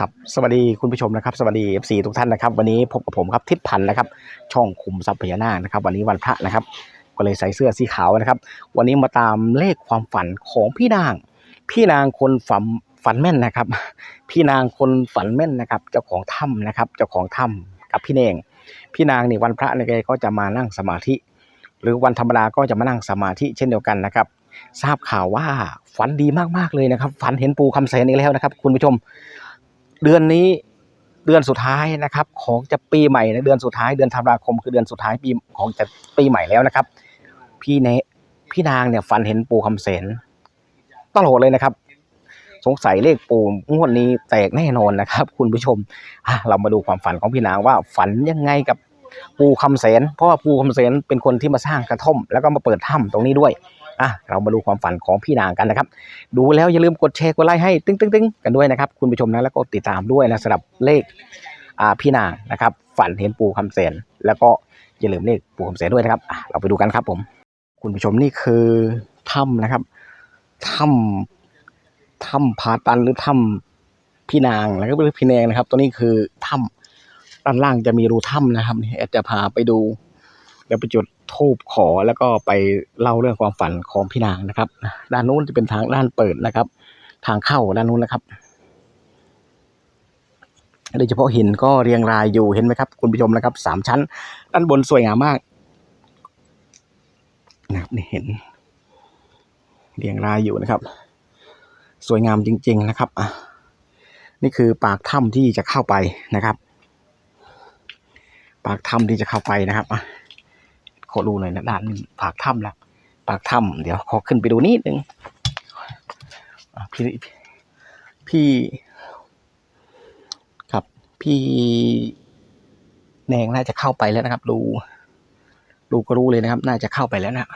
ครับสวัสดีคุณผู้ชมนะครับสวัสดี FC ทุกท่านนะครับ วันนี้พบกับผมครับทิศพันธ์นะครับ ช่องคุมทรัพย์พญานาคนะครับ วันนี้วันพระนะครับ ก็เลยใส่เสื้อสีขาวนะครับ วันนี้มาตามเลขความฝันของพี่นาง พี่นางคนฝันฝันแม่นนะครับ พี่นางคนฝันแม่นนะครับ เจ้าของถ้ำนะครับ เจ้าของถ้ำกับพี่เนง พี่นางนี่วันพระเนี่ยแกก็จะมานั่งสมาธิ หรือวันธรรมดาก็จะมานั่งสมาธิเช่นเดียวกันนะครับ ทราบข่าวว่าฝันดีมากๆเลยนะครับ ฝันเห็นปูคำแสนอีกแล้วนะครับ คุณผู้ชม เดือนนี้เดือนสุดท้ายนะครับ ของจะปีใหม่นะเดือนสุดท้ายเดือนธันวาคมคือเดือนสุดท้ายปีของจะปีใหม่แล้วนะครับ พี่เนพี่นางเนี่ยฝันเห็นปูคำแสนตลอดเลยนะครับ สงสัยเลขปูงวดนี้แตกแน่นอนนะครับ คุณผู้ชมเรามาดูความฝันของพี่นางว่าฝันยังไงกับปูคำแสนเพราะว่าปูคำแสนเป็นคนที่มาสร้างกระท่อม แล้วก็มาเปิดถ้ำตรงนี้ด้วย อะเรามาดูความฝันของพี่นางกันนะครับ ดูแล้วอย่าลืมกดแชร์กดไลค์ให้ตึ้งตึ้งตึ้งกันด้วยนะครับ คุณผู้ชมนะแล้วก็ติดตามด้วยนะสำหรับเลขอ่าพี่นางนะครับ ฝันเห็นปูคำแสนแล้วก็อย่าลืมเลขปูคำแสนด้วยนะครับอะเราไปดูกันครับผม คุณผู้ชมนี่คือถ้ำนะครับถ้ำถ้ำผาตันหรือถ้ำพี่นางแล้วก็หรือพี่แนงนะครับ ตัวนี้คือถ้ำด้านล่างจะมีรูถ้ำนะครับแอดจะพาไปดู แล้วไปจุดทูบขอแล้วก็ไปเล่าเรื่องความฝันของพี่นางนะครับ ด้านนู้นจะเป็นทางด้านเปิดนะครับ ทางเข้าด้านนู้นนะครับโดยเฉพาะหินก็เรียงรายอยู่เห็นไหมครับ คุณผู้ชมนะครับสามชั้น ด้านบนสวยงามมากนะครับนี่เห็น เรียงรายอยู่นะครับ สวยงามจริง ๆนะครับอะนี่คือปากถ้ำที่จะเข้าไปนะครับ ปากถ้ำที่จะเข้าไปนะครับอะ ขอดูหน่อยนะด้านนี้ปากถ้ำแล้วปากถ้ำเดี๋ยวขอขึ้นไปดูนิดนึงอะพี่พี่ครับพี่แนงน่าจะเข้าไปแล้วนะครับ ดูดูก็รู้เลยนะครับ น่าจะเข้าไปแล้วนะ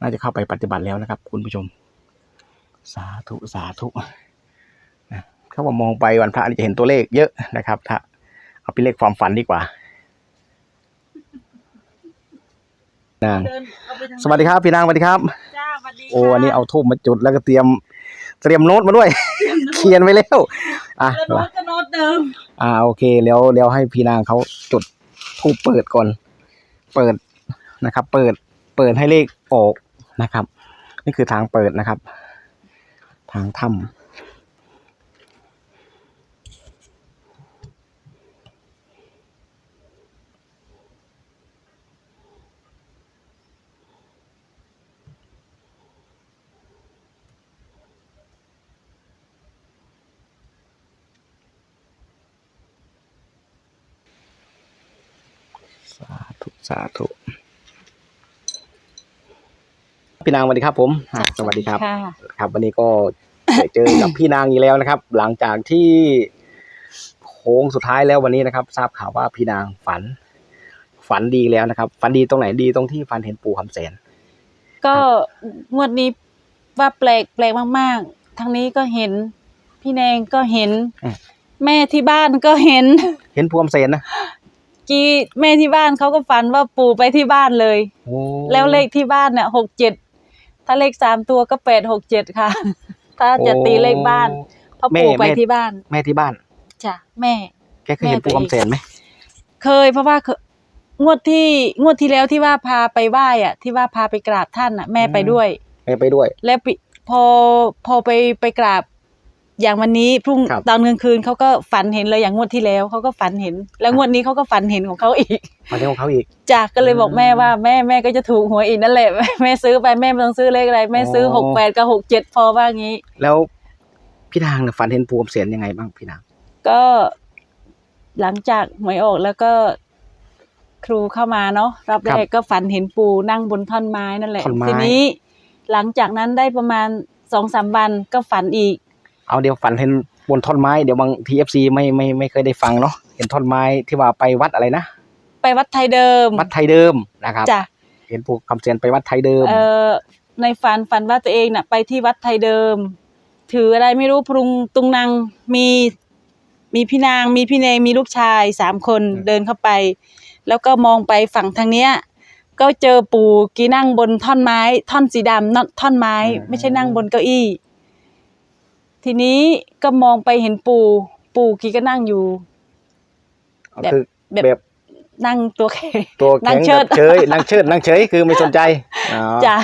น่าจะเข้าไปปฏิบัติแล้วนะครับ คุณผู้ชม สาธุสาธุนะเขาว่ามองไปวันพระนี่จะเห็นตัวเลขเยอะนะครับ ถ้าเอาเป็นเลขความฝันดีกว่า นางเดินเอาไปทาง สวัสดีครับพี่นางสวัสดีครับ จ้าสวัสดีโอ้ค่ะอันนี้เอาทูบมาจุดแล้วก็เตรียม เตรียมโน้ตมาด้วย เขียนไว้แล้วอะแล้วโน้ตก็โน้ตเดิมอ่าโอเคแล้วแล้วให้พี่นางเขาจุดทูบเปิดก่อน เปิดนะครับ เปิดเปิดให้เลขออกนะครับ นี่คือทางเปิดนะครับ ทางถ้ำ สาธุพี่นางสวัสดีครับ ผมอ่าสวัสดีครับ ค่ะ ครับ วันนี้ก็ได้เจอกับพี่นางอีกแล้วนะครับ หลังจากที่โค้งสุดท้ายแล้ววันนี้นะครับ ทราบข่าวว่าพี่นางฝัน ฝันดีแล้วนะครับ ฝันดีตรงไหนดีตรงที่ฝันเห็นปู่คำแสน ก็งวดนี้ว่าแปลกแปลกมากๆทางนี้ก็เห็น พี่แนงก็เห็น อืม แม่ที่บ้านก็เห็น เห็นปู่คำแสนนะ กี้แม่ที่บ้านเขาก็ฝันว่าปู่ไปที่บ้านเลย โอ้แล้วเลขที่บ้านเนี่ยหกเจ็ดถ้าเลขสามตัวก็แปดหกเจ็ดค่ะ ถ้าจะตีเลขบ้านเพราะปู่ไปที่บ้านแม่ที่บ้านจ้ะแม่ แกเคยเห็นแม่ตัวปู่เองคำแสนไหมเคยเพราะว่าเคยงวดที่งวดที่แล้วที่ว่าพาไปไหว้อะที่ว่าพาไปกราบท่านอะแม่ไปด้วย แม่ไปด้วย แล้วปิพอพอไปไปกราบ อย่างวันนี้พรุ่งครับตอนกลางคืนเขาก็ฝันเห็นเลยอย่างงวดที่แล้วเขาก็ฝันเห็น แล้วงวดนี้เขาก็ฝันเห็นของเขาอีก มาเรื่องของเขาอีกจ้ะก็เลยบอกอืมแม่ว่าแม่แม่ก็จะถูกหวยอีกนั่นแหละแม่ซื้อไปแม่ไม่ต้องซื้อเลขอะไรแม่ซื้ออ๋อหกแปดกับหกเจ็ดพอว่างี้ แล้วพี่นางเนี่ยฝันเห็นปู่คำแสนยังไงบ้างพี่นาง ก็หลังจากหวยออกแล้วก็ครูเข้ามาเนาะรอบแรกก็ฝันเห็นปูนั่งบนท่อนไม้นั่นแหละท่อนไม้ ทีนี้หลังจากนั้นได้ประมาณสองสามวันก็ฝันอีก เอาเดี๋ยวฝันเห็นบนท่อนไม้เดี๋ยวบางทีเอฟซีไม่ไม่ไม่เคยได้ฟังเนาะเห็นท่อนไม้ที่ว่าไปวัดอะไรนะไปวัดไทยเดิมวัดไทยเดิมนะครับจ้ะเห็นปู่คำแสนไปวัดไทยเดิม เอ่อในฝันฝันว่าตัวเองน่ะ ไปที่วัดไทยเดิม ถืออะไรไม่รู้พรุงตุงนางมีมีพี่นางมีพี่เนงมีลูกชายสามคนอืม เดินเข้าไป แล้วก็มองไปฝั่งทางเนี้ย ก็เจอปู่กีนั่งบนท่อนไม้ ท่อนสีดำนท่อนไม้ ไม่ใช่นั่งบนเก้าอี้ ทีนี้ก็มองไปเห็นปู่ปู่กีก็นั่งอยู่ แบบคือแบบ แบบนั่งตัวแข็ง ตัวนั่แข็งงเชิแบดบเฉยนั่งเชิดนั่งเฉยคือไม่สนใจอ๋อจ้ะ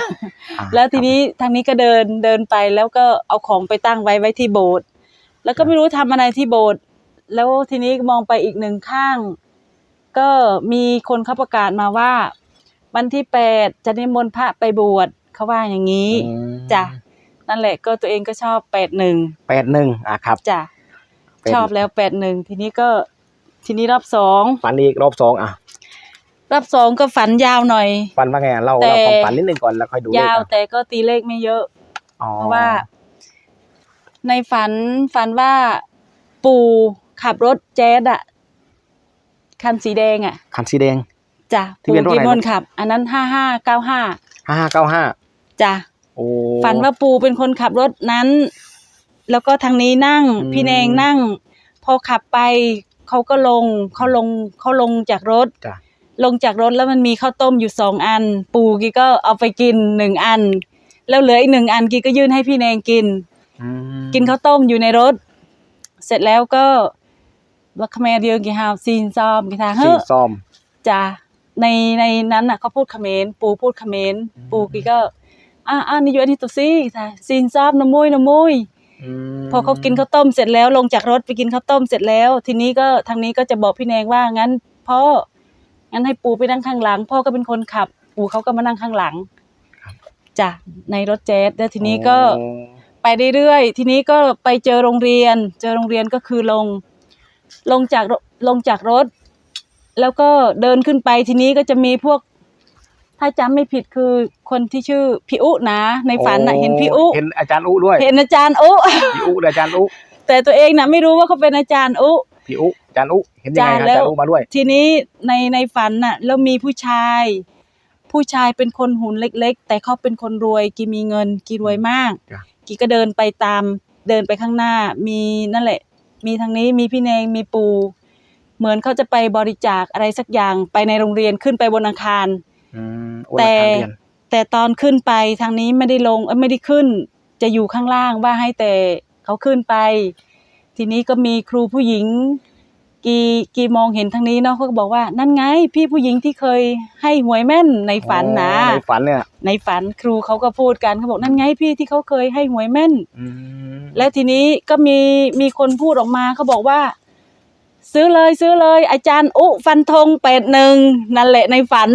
อะแล้วทีนี้ทางนี้ก็เดินเดินไปแล้วก็เอาของไปตั้งไว้ไว้ที่โบสถ์แล้วก็ไม่รู้ทำอะไรที่โบสถ์แล้วทีนี้มองไปอีกหนึ่งข้าง ก็มีคนเขาประกาศมาว่า วันที่แปดจะนิมนต์พระไปบวชเขาว่าอย่างนี้ อืมจ้ะ นั่นแหละก็ตัวเองก็ชอบแปดหนึ่งแปดหนึ่งอะครับจ้ะเป็นชอบแล้วแปดหนึ่งทีนี้ก็ทีนี้รอบสองฝันอีกรอบสองอะรอบสองก็ฝันยาวหน่อย ฝันว่าไงเล่าแต่ เล่าความฝันนิดนึงก่อนแล้วค่อยดูเลขยาวอะแต่ก็ตีเลขไม่เยอะ อ๋อเพราะว่า ในฝันฝันว่าปู่ขับรถแจ๊ดอะคันสีแดงอะคันสีแดง จ้ะทะเบียปู่นรถอะไรกีมนขับ อันนั้นห้าห้าเก้าห้าห้าห้าเก้าห้าจ้ะ โอ้ฝันว่าปู่เป็นคนขับรถนั้น แล้วก็ทางนี้นั่ง อืม พี่แนงนั่ง พอขับไปเขาก็ลงเขาลงเขาลงจากรถ จ้ะลงจากรถแล้วมันมีข้าวต้มอยู่สองอัน ปู่กีก็เอาไปกินหนึ่งอัน แล้วเหลืออีกหนึ่งอันกีก็ยื่นให้พี่แนงกิน อืมกินข้าวต้มอยู่ในรถ เสร็จแล้วก็ว่าคเขมรเดียวกี่ฮาวซีนซอมกี่ทางสีเฮ้อส้ม จ้ะในในนั้นน่ะเขาพูดเขมรปูพูดเขมรอืมปูกีก็ อ่าอ่านี่อยู่อันนี้ตัวซี่ค่ะซีนซอมน้ำมุยน้ำมุยมพอเขากินข้าวต้มเสร็จแล้วลงจากรถไปกินข้าวต้มเสร็จแล้ว ทีนี้ก็ทางนี้ก็จะบอกพี่แนงว่างั้นพ่องั้นให้ปูไปนั่งข้างหลัง พ่อก็เป็นคนขับ ปูเขาก็มานั่งข้างหลังจ้ะในรถเจ๊สแล้วทีนี้ก็โอ้ไปเรื่อยๆ ทีนี้ก็ไปเจอโรงเรียน เจอโรงเรียนก็คือลง ลงจากรลงจากรถ แล้วก็เดินขึ้นไปทีนี้ก็จะมีพวก ถ้าจำไม่ผิดคือคนที่ชื่อพี่อุนะในฝันน่ะโเห็นพี่อุเห็นอาจารย์อุด้วย เห็นอาจารย์อุพี่อุและอาจารย์อุแต่ตัวเองน่ะไม่รู้ว่าเขาเป็นอาจารย์อุพี่อุอาจารย์อุเห็นยังไงจ้ะอาแล้จารวย์อุมาด้วย ทีนี้ในในฝันน่ะแล้วมีผู้ชาย ผู้ชายเป็นคนหุ่นเล็ก ๆ แต่เขาเป็นคนรวยกีมีเงินกีรวยมากจ้ะกีก็เดินไปตามเดินไปข้างหน้ามีนั่นแหละ มีทางนี้มีพี่เนงมีปู เหมือนเขาจะไปบริจาคอะไรสักอย่างไปในโรงเรียนขึ้นไปบนอาคารอืมโอ้ แต่อาจารย์เรียนแต่ตอนขึ้นไปทางนี้ไม่ได้ลงเอ้ยไม่ได้ขึ้น จะอยู่ข้างล่างว่าให้แต่เขาขึ้นไป ทีนี้ก็มีครูผู้หญิง กีกีมองเห็นทางนี้เนาะเขาก็บอกว่า นั่นไง พี่ผู้หญิงที่เคยให้หวยแม่นในฝันนะอ๋อในฝันเนี่ย ในฝันครูเขาก็พูดกันเขาบอกนั่นไงพี่ที่เขาเคยให้หวยแม่นอืมแล้วทีนี้ก็มีมีคนพูดออกมาเขาบอกว่า ซื้อเลยซื้อเลย อาจารย์อุฟันธงเป็ดหนึ่งนั่นแหละในฝัน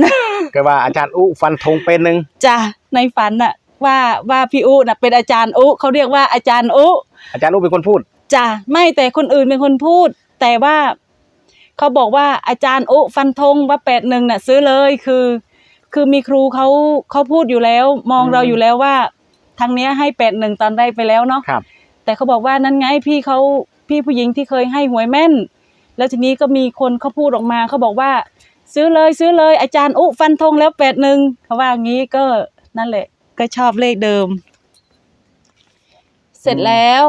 ก็ว่าอาจารย์อุฟันธงเป็นหนึ่งจ้ะในฝันน่ะ ว่าว่าพี่อุน่ะเป็นอาจารย์อุเขาเรียกว่าอาจารย์อุอาจารย์อุเป็นคนพูดจ้ะไม่แต่คนอื่นเป็นคนพูด แต่ว่าเขาบอกว่าอาจารย์อุฟันธงว่าแปดหนึ่งน่ะ ซื้อเลยคือ คือมีครูเขาเขาพูดอยู่แล้ว มองอืมเราอยู่แล้วว่า ทางเนี้ยให้แปดหนึ่งตอนแรกไปแล้วเนาะครับ แต่เขาบอกว่านั่นไงพี่เขาพี่ผู้หญิงที่เคยให้หวยแม่น แล้วทีนี้ก็มีคนเขาพูดออกมาเขาบอกว่า ซื้อเลยซื้อเลยอาจารย์อุฟันธงแล้วแปดหนึ่งเขาว่างี้ก็นั่นแหละ ก็ชอบเลขเดิม เสร็จแล้ว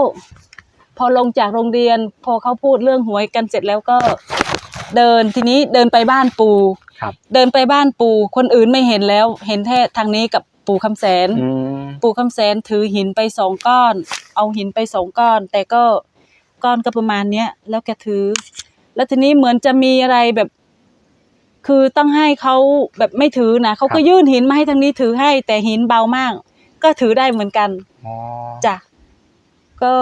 พอลงจากโรงเรียน พอเขาพูดเรื่องหวยกันเสร็จแล้วก็เดินทีนี้เดินไปบ้านปู่ครับเดินไปบ้านปู่คนอื่นไม่เห็นแล้ว เห็นแค่ทางนี้กับปู่คำแสน อืมปู่คำแสนถือหินไปสองก้อน เอาหินไปสองก้อน แต่ก็ก้อนก็ประมาณเนี้ย แล้วแกถือ แล้วทีนี้เหมือนจะมีอะไรแบบ คือต้องให้เขาแบบไม่ถือนะเขาก็ยื่นหินมาให้ทางนี้ถือให้ แต่หินเบามาก ก็ถือได้เหมือนกันอ๋อจ้ะก็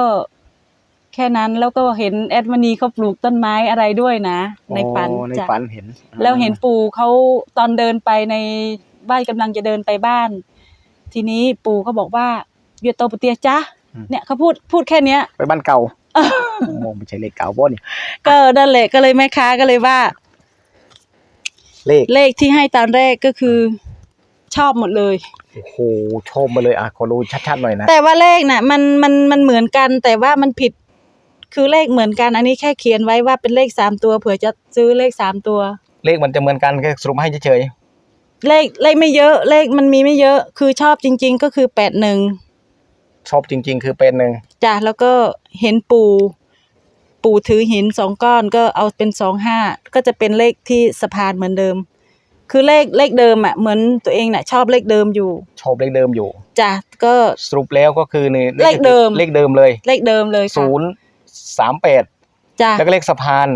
แค่นั้นแล้วก็เห็นแอดมานีเขาปลูกต้นไม้อะไรด้วยนะ ในฝันโอ้ในจ้ะฝันเห็น แล้วเห็นปู่เขาตอนเดินไปในบ้านกำลังจะเดินไปบ้าน ทีนี้ปู่เขาบอกว่าเวียโตปเตียจ้ะเนี่ยเขาพูดพูดแค่เนี้ย ไปบ้านเก่า โมไม่ใช่เลขเก่าบ่เนี่ยก็นั่นแหละก็เลยแม่ค้าก็เลยว่า เลขเลขที่ให้ตอนแรกก็คือ ชอบหมดเลย โอ้โหชมมาเลยอะขอรู้ชัดๆหน่อยนะแต่ว่าเลขน่ะ มันมันมันเหมือนกัน แต่ว่ามันผิด คือเลขเหมือนกัน อันนี้แค่เขียนไว้ว่าเป็นเลขสามตัวเผื่อจะซื้อเลขสามตัว เลขมันจะเหมือนกันแค่สรุปให้เฉยเลขเลขไม่เยอะ เลขมันมีไม่เยอะ คือชอบจริง ๆ ก็คือแปดหนึ่งๆชอบจริง ๆ คือเป็นหนึ่งจ้ะแล้วก็เห็นปู่ ปู่ถือหินสองก้อนก็เอาเป็นสองห้าก็จะเป็นเลขที่สะพานเหมือนเดิม คือเลขเลขเดิมอะเหมือนตัวเองน่ะชอบเลขเดิมอยู่ ชอบเลขเดิมอยู่ จ้ะก็สรุปแล้วก็คือนี่เลขเดิมเลขเดิมเลย เลขเดิมเลยค่ะศูนย์สามแปดจ้ะแล้วก็เลขสะพาน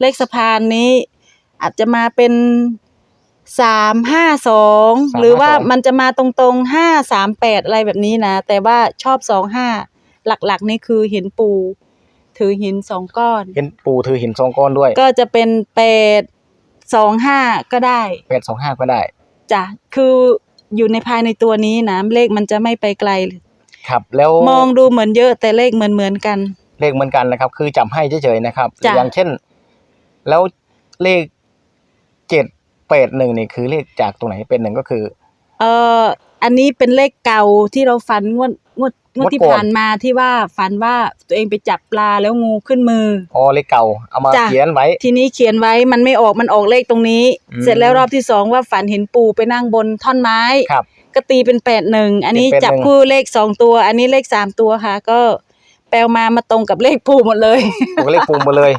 เลขสะพานนี้ อาจจะมาเป็นสามห้าสอง352หรือว่ามันจะมาตรงๆห้าสามแปดอะไรแบบนี้นะ แต่ว่าชอบสองห้าหลักๆนี่คือเห็นปู ถือหินสองก้อน เห็นปู่ถือหินสองก้อนด้วยก็จะเป็นแปดสองห้าก็ได้แปดสองห้าก็ได้จ้ะคืออยู่ในภายในตัวนี้นะเลขมันจะไม่ไปไกล ครับ แล้วมองดูเหมือนเยอะแต่เลขเหมือนเหมือนๆกัน เลขเหมือนกันนะครับ คือจำให้เฉยๆนะครับ จ้ะ อย่างเช่น แล้วเลขเจ็ดแปดหนึ่งนี่คือเลขจากตรงไหนเป็นหนึ่งก็คือ เอ่ออันนี้เป็นเลขเก่าที่เราฝันงวด งวดงวดที่งวดก่อนผ่านมาที่ว่าฝันว่าตัวเองไปจับปลาแล้วงูขึ้นมืออ๋อเลขเก่าเอามาจ้ะเขียนไว้ ทีนี้เขียนไว้มันไม่ออกมันออกเลขตรงนี้อืมเสร็จแล้วรอบที่สองว่าฝันเห็นปูไปนั่งบนท่อนไม้ครับก็ตีเป็นแปดหนึ่งอันนี้เป็น81จับคู่เลขสองตัว อันนี้เลขสามตัวค่ะ ก็แปลมามาตรงกับเลขปูหมดเลยผมก็เลขปูมาเลย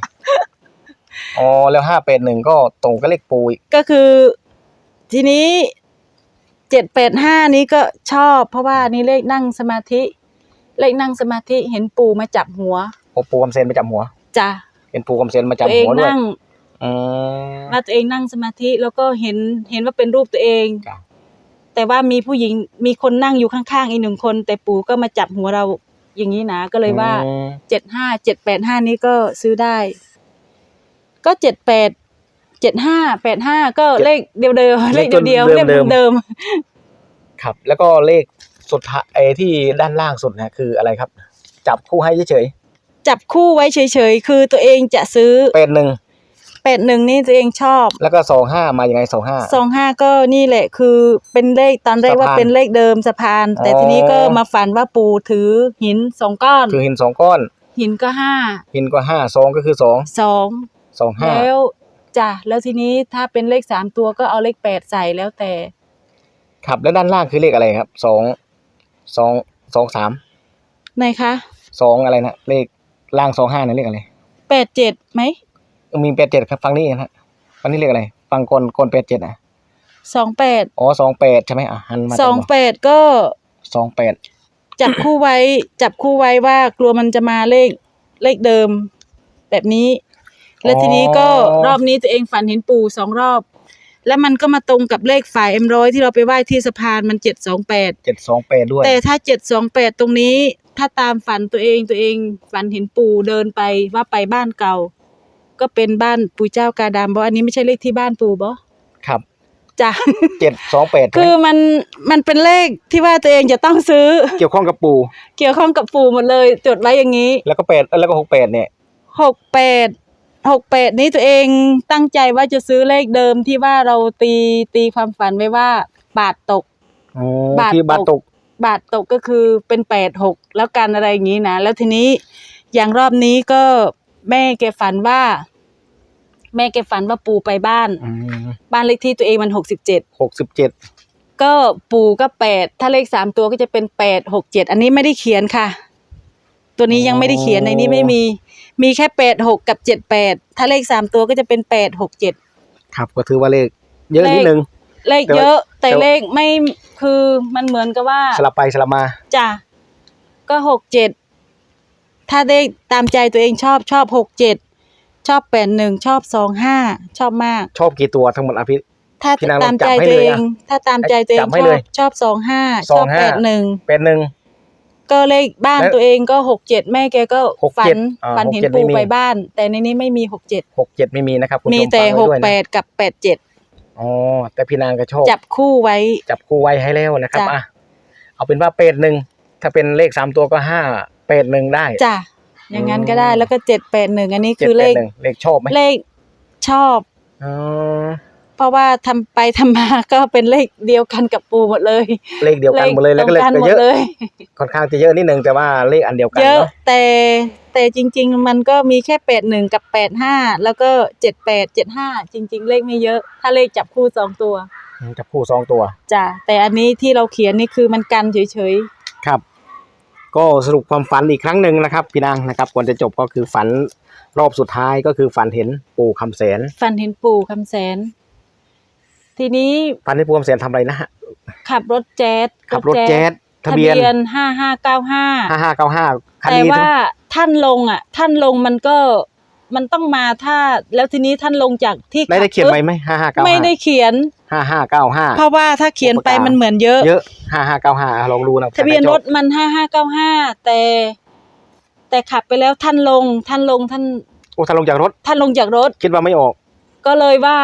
อ๋อแล้วห้าแปดหนึ่งก็ตรงกับเลขปูอีกก็คือ ทีนี้เจ็ดแปดห้านี้ก็ชอบ เพราะว่านี่เลขนั่งสมาธิ เลขนั่งสมาธิเห็นปูมาจับหัวโอปูกำเซนมาจับหัว จ้ะเป็นปูกำเซนมาจับตัวเองหัวด้วยนั่งอืม ว่าตัวเองนั่งสมาธิแล้วก็เห็นเห็นว่าเป็นรูปตัวเอง จ้ะ แต่ว่ามีผู้หญิงมีคนนั่งอยู่ข้างๆอีกหนึ่งคน แต่ปู่ก็มาจับหัวเราอย่างนี้นะก็เลยว่า อืมเจ็ดห้าเจ็ดแปดห้านี้ก็ซื้อได้ ก็เจ็ดแปดเจ็ดห้าแปดห้าก็เลขเดียวเดิมเลขเดียวเดียวเลขเดิมครับ แล้วก็เลข สุดท้ายไอ้ที่ด้านล่างสุดนะคืออะไรครับ จับคู่ให้เฉยจับคู่ไว้เฉยๆ คือตัวเองจะซื้อๆแปดหนึ่งแปดหนึ่งนี่ตัวเองชอบแล้วก็สองห้ามาอย่างไงสองห้า สองห้าก็นี่แหละคือเป็นเลขตอนแรกว่าสะพานเป็นเลขเดิมสะพาน แต่อ๋อ ทีนี้ก็มาฝันว่าปู่ถือหินสองก้อน คือหินสองก้อน หินก็ห้าหินก็ห้าสองก็คือสองสองสองห้าแล้วจ้ะแล้วทีนี้ถ้าเป็นเลขสามตัวก็เอาเลขแปดใส่แล้วแต่ ครับแล้วด้านล่างคือเลขอะไรครับสอง สองสองสามไหนคะสองอะไรนะเลขล่างสองห้าเนี่ยเลขอะไรแปดเจ็ดไหมมีแปดเจ็ดครับฟังนี่นะฮะฟังนี่เลขอะไร ฟังกลกลแปดเจ็ดอะสองแปดอ๋อสองแปดใช่ไหมอะหันมาสองแปดก็สองแปดจับคู่ไว้ จับคู่ไว้ว่ากลัวมันจะมาเลขเลขเดิม แบบนี้ แล้วทีนี้ก็รอบนี้ตัวเองฝันเห็นปู่สองรอบ แล้วมันก็มาตรงกับเลขฝ่ายเอ็มร้อยที่เราไปไหว้ที่สะพานมันเจ็ดสองแปดเจ็ดสองแปดด้วย แต่ถ้าเจ็ดสองแปดตรงนี้ ถ้าตามฝันตัวเองตัวเองฝันเห็นปู่เดินไปว่าไปบ้านเก่า ก็เป็นบ้านปู่เจ้ากาดำเพราะอันนี้ไม่ใช่เลขที่บ้านปู่บ่ครับจ้ะเจ็ดสองแปดคือมันมันเป็นเลขที่ว่าตัวเองจะต้องซื้อ เกี่ยวข้องกับปูเกี่ยวข้องกับปู่หมดเลย จดไว้อย่างนี้ แล้วก็แปดแล้วก็หกแปดเนี่ยหกแปด หกแปดนี้ตัวเองตั้งใจว่าจะซื้อเลขเดิมที่ว่าเราตีตีความฝันไว้ว่า บาทตกอ๋อบาท ที่บาทตตกกบาทตกก็คือเป็นแปดหกแล้วกันอะไรอย่างนี้นะแล้วทีนี้อย่างรอบนี้ก็แม่แกฝันว่า แม่แกฝันว่าปู่ไปบ้านอืมบ้านเลขที่ตัวเองมันหกสิบเจ็ดหกสิบเจ็ดก็ปู่ก็แปดถ้าเลขสามตัวก็จะเป็นแปดหกเจ็ดอันนี้ไม่ได้เขียนค่ะ ตัวนี้ยังไม่ได้เขียนในนี้ไม่มี มีแค่แปดหกกับเจ็ดแปดถ้าเลขสามตัวก็จะเป็นแปดหกเจ็ด ครับ ก็ถือว่าเลขเยอะเลขนิดนึง เลขแต่ว่าเยอะ แต่แต่ว่าเลขไม่คือมันเหมือนกับว่าสลับไปสลับมาจ้ะก็หกเจ็ดถ้าได้ตามใจตัวเองชอบชอบหกเจ็ดชอบแปดหนึ่งชอบสองห้าชอบมาก ชอบกี่ตัวทั้งหมดอภิถ้าพี่นางลองตามใจจับให้ตัวเลยเออะงถ้าตามใจตัวเอจังบให้ชเลอยบชอบสองห้าชอบ25แปดหนึ่งเป็นหนึ่ง ก็เลขบ้านและตัวเองก็หกเจ็ดแม่แกก็หกฝัเจ็นดอ่าฝันเห็นหกเจ็ดปูไม่มี ไปบ้าน แต่ในนี้ไม่มีหกเจ็ดหกเจ็ดไม่มีนะครับคุณผู้ชมีมแต่ฟังหไว้กด้วยแปนะดกับแปดเจ็ดอ๋อแต่พี่นางก็ชอบจับคู่ไว้ จับคู่ไว้ให้แล้วนะครับจ้ะ อะเอาเป็นว่าเป็ดหนึ่งถ้าเป็นเลขสามตัวก็ห้าเป็ดหนึ่งได้จ้ะอย่างนั้นอืมก็ได้แล้วก็เจ็ดแปดหนึ่งอันนี้เจ็ดคือแปเลดขหนึ่งเลขชอบไหมเลขชอบ อ๋อเพ ราะว่าทำไปทำมาก็เป็นเลขเดียวกันกับปูหมดเลย เลขเดียวกันหมดเลยแล้วก็เลขตรงนก็หมเยดอะเลยค่อนข้างจะเยอะนิดนึงแต่ว่าเลขอันเดียวกันเยอะเนาะแต่แต่จริง ๆ มันก็มีแค่แปดหนึ่งกับแปดห้าแล้วก็เจ็ดแปดเจ็ดห้าจริง ๆ เลขไม่เยอะ ถ้าเลขจับคู่สองตัวจับคู่สองตัวจ้ะแต่อันนี้ที่เราเขียนนี่คือมันกันเฉยครับ ก็สรุปความฝันอีกครั้งหนึ่งนะครับพี่นางนะครับก่อนจะจบก็คือฝันรอบสุดท้ายก็คือฝันเห็นปู่คำแสนๆฟันเห็นปู่คำแสน ทีนี้ฝันเห็นปู่คำแสนทำอะไรนะฮะขับรถแจ๊สขับรถแจ๊สทะเบียนห้าห้าเก้าห้าห้าห้าเก้าห้าคันแต่นี้ว่าท่านลงอะ ท่านลงมันก็มันต้องมาถ้าแล้วทีนี้ท่านลงจากที่ได้ได้เขียนไว้ไหมห้าห้าเก้าไม่ได้เขียนห้าห้าเก้าห้าเพราะว่าถ้าเขียนไปอุปการมันเหมือนเยอะเยอะห้าห้าเก้าห้าลองดูนะทะเบียนรถมันห้าห้าเก้าห้าแต่ แต่ขับไปแล้วท่านลงท่านลงท่านโอ้ถ้าลงจากรถ ท่านลงจากรถ คิดว่าไม่ออก ก็เลยว่า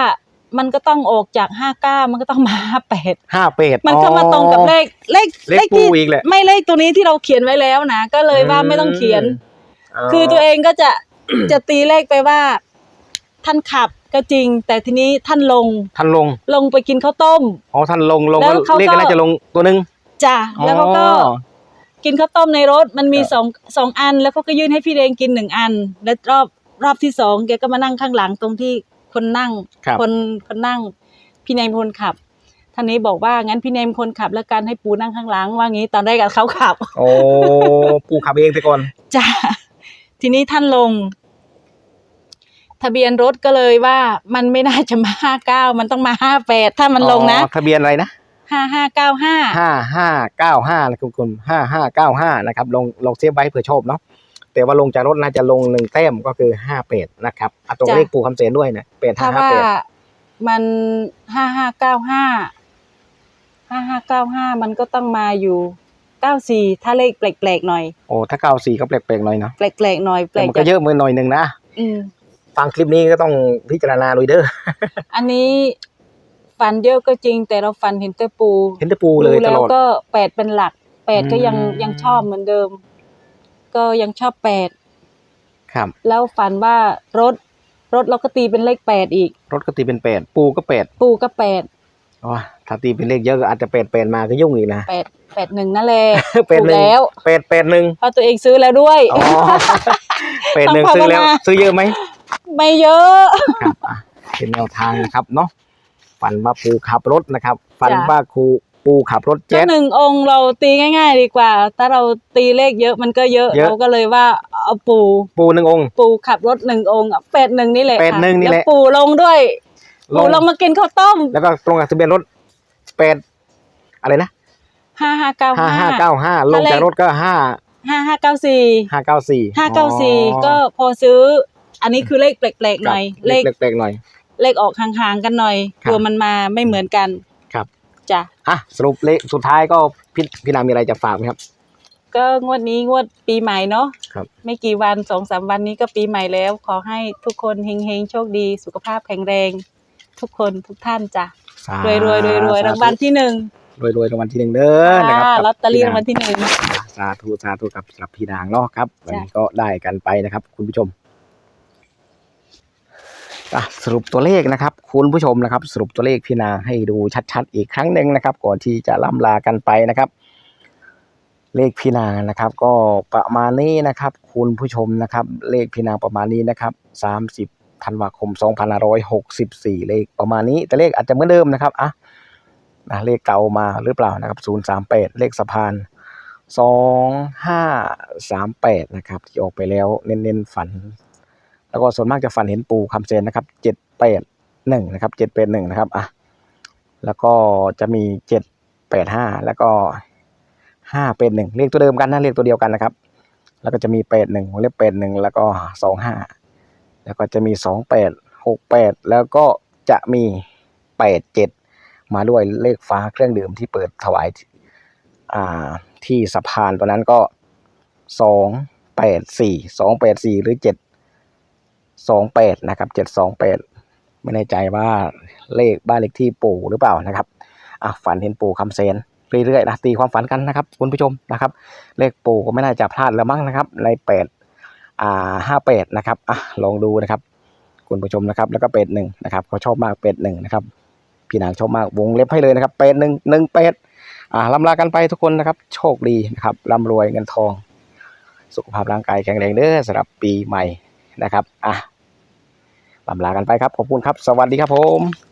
มันก็ต้องออกจากห้าเก้ามันก็ต้องมาห้าแปดห้าเป็ดมันเข้ามาตรงกับเลขเลขเลขปูที่อีกแหละไม่เลขตัวนี้ที่เราเขียนไว้แล้วนะก็เลยว่าไม่ต้องเขียน คือตัวเองก็จะจะตีเลขไปว่า ท่านขับก็จริง แต่ทีนี้ท่านลงท่านลงลงไปกินข้าวต้มอ๋อท่านลงลงแล้วเขาก็เลขก็น่าจะลงตัวหนึ่งจ้ะแล้วเขาก็อ๋อกินข้าวต้มในรถมันมีครับสองสองอัน แล้วเขาก็ยื่นให้พี่เดงกินหนึ่งอัน แล้วรอบรอบที่สองแกก็มานั่งข้างหลังตรงที่ คนนั่งครับ คนคนนั่ง พี่เนมคนขับท่านนี้บอกว่างั้นพี่เนมคนขับ แล้วกันให้ปูนั่งข้างหลังว่างี้ตอนแรกกับเขาขับ โอ้ปูขับเองไปก่อน จ้าทีนี้ท่านลง ทะเบียนรถก็เลยว่า มันไม่น่าจะมาห้าเก้ามันต้องมาห้าแปดถ้ามันลงนะอ๋อทะเบียนอะไรนะห้าห้าเก้าห้าห้าห้าเก้าห้านะคุณคุณห้าห้าเก้าห้านะครับ ลงลงเซฟไว้เผื่อชอบเนาะ แต่ว่าลงจากรถน่าจะลงหนึ่งแต้มก็คือห้าเป็ดนะครับอะตรงเลขปูคำเสนด้วยนะเป็ดถ้าห้าห้าว่าเป็ดมันห้าห้าเก้าห้าห้าห้าเก้าห้ามันก็ต้องมาอยู่เก้าสี่ถ้าเลขแปลกๆหน่อย โอ้ถ้าเก้าสี่ก็แปลกๆหน่อยเนาะแปลกๆหน่อยแปลแต่กมันก็เยอะมือหน่อยหนึ่งนะ อืม ฟังคลิปนี้ก็ต้องพิจารณาเลยเด้ออันนี้ฝันเยอะก็จริง แต่เราฝันเห็นแต่ปูเห็นแต่ปูเลยตแล้ลวอด ก็แปดเป็นหลักแปดก็ยังอืม ยังชอบเหมือนเดิม ก็ยังชอบแปดครับ แล้วฝันว่ารถรถเราก็ตีเป็นเลขแปดอีก รถก็ตีเป็นแปดปูก็แปดปูก็แปดอ๋อถ้าตีเป็นเลขเยอะก็อาจจะแปดแปดมาก็ยุ่งอีกนะแปดแปดหนึ่งนั่นแหละแปดถูกหนึ่งแล้วแปดแปดหนึ่งเพราะตัวเองซื้อแล้วด้วยอ๋อแปดหนึ่งต้องซื้อแล้วภาวนาซื้อเยอะไหมไม่เยอะครับอะเป็นแนวทางนะครับเนาะฝันว่าปูขับรถนะครับฝันจ้ะว่าครู ปูขับรถก็เจ็ตหนึ่งองค์เราตีง่าย ๆ ดีกว่า ถ้าเราตีเลขเยอะมันก็เยอะเยอะเราก็เลยว่าเอาปูปูหนึ่งองค์ ปูขับรถหนึ่งองค์แปดหนึ่งนี่แหละแปดหนึ่งนี่แหละวปูลงด้วยลปูงลงมากินข้าวต้ม แล้วก็ตรงกับทะเบียนรถแปดอะไรนะห้าห้าเก้าห้าห้าห้าเก้าห้าลงจากรถก็ห้าห้าห้าเก้าสี่ห้าเก้าสี่ห้าเก้าสี่ก็พอซื้อ อันนี้คือเลขแปลกๆหน่อยเลเลขขแปลกๆหน่อยเลขออกห่างๆกันหน่อยครับกลัวมันมาไม่เหมือนกันครับ จ้ะ อะสรุปเลขสุดท้ายก็พี่พี่นางมีอะไรจะฝากไหมครับ ก็งวดนี้งวดปีใหม่เนาะครับ ไม่กี่วันสองสามวันนี้ก็ปีใหม่แล้ว ขอให้ทุกคนเฮงๆ โชคดี สุขภาพแข็งแรง ทุกคนทุกท่านจ้ะสารวยรวยรวยรวยรางวัลที่หนึ่งรวยรวยรางวัลที่หนึ่งเด้อนะครับค่ะกับลอตเตอรี่พี่รางวัลที่หนึ่ง สาธุสาธุกับสำหรับพี่นางเนาะครับวันนี้ก็ได้กันไปนะครับ คุณผู้ชมอะ สรุปตัวเลขนะครับ คุณผู้ชมนะครับ สรุปตัวเลขพี่นาให้ดูชัดๆ อีกครั้งหนึ่งนะครับ ก่อนที่จะล่ำลากันไปนะครับ เลขพี่นานะครับ ก็ประมาณนี้นะครับ คุณผู้ชมนะครับ เลขพี่นาประมาณนี้นะครับสามิบธันวาคมสองพันห้าร้อยหกสิบี่เลขประมาณนี้แต่เลขอาจจะเหมือนเดิมนะครับอะนะเลขเก่ามาหรือเปล่านะครับศูนย์สามแปดเลขสะพานสองห้าสามแปดนะครับ ที่ออกไปแล้วเน้นๆฝัน แล้วก็ส่วนมากจะฝันเห็นปู่คำเซนนะครับเจ็ดแปดหนึ่งนะครับเจ็ดแปดหนึ่งนะครับอะแล้วก็จะมีเจ็ดแปดห้าแล้วก็ห้าเป็นหนึ่งเลขตัวเดิมกันนะเลขตัวเดียวกันนะครับ แล้วก็จะมีแปดหนึ่งเลขแปดหนึ่งแล้วก็สองห้าแล้วก็จะมีสองแปดหกแปดแล้วก็จะมีแปดเจ็ดมาด้วยเลขฟ้าเครื่องดื่มที่เปิดถวายอ่าที่สะพานตัวนั้นก็สองแปดสี่สองแปดสี่หรือเจ็ด สองแปดนะครับเจ็ดสองแปดไม่แน่ใจว่าเลขบ้านเลขที่ปู่หรือเปล่านะครับอะฝันเห็นปู่คำเซนเรื่อยๆนะตีความฝันกันนะครับคุณผู้ชมนะครับ เลขปู่ก็ไม่น่าจะพลาดแล้วมั้งนะครับ ในแปดอ่าห้าแปดนะครับอะลองดูนะครับ คุณผู้ชมนะครับแล้วก็เป็ดหนึ่งนะครับเขาชอบมากเป็ดหนึ่งนะครับพี่นางชอบมากวงเล็บให้เลยนะครับเป็ดหนึ่งหนึ่งเป็ดอ่าลำลากันไปทุกคนนะครับ โชคดีนะครับร่ำรวยเงินทอง สุขภาพร่างกายแข็งแรงเด้อสำหรับปีใหม่ นะครับ อะลำลากันไปครับ ขอบคุณครับ สวัสดีครับผม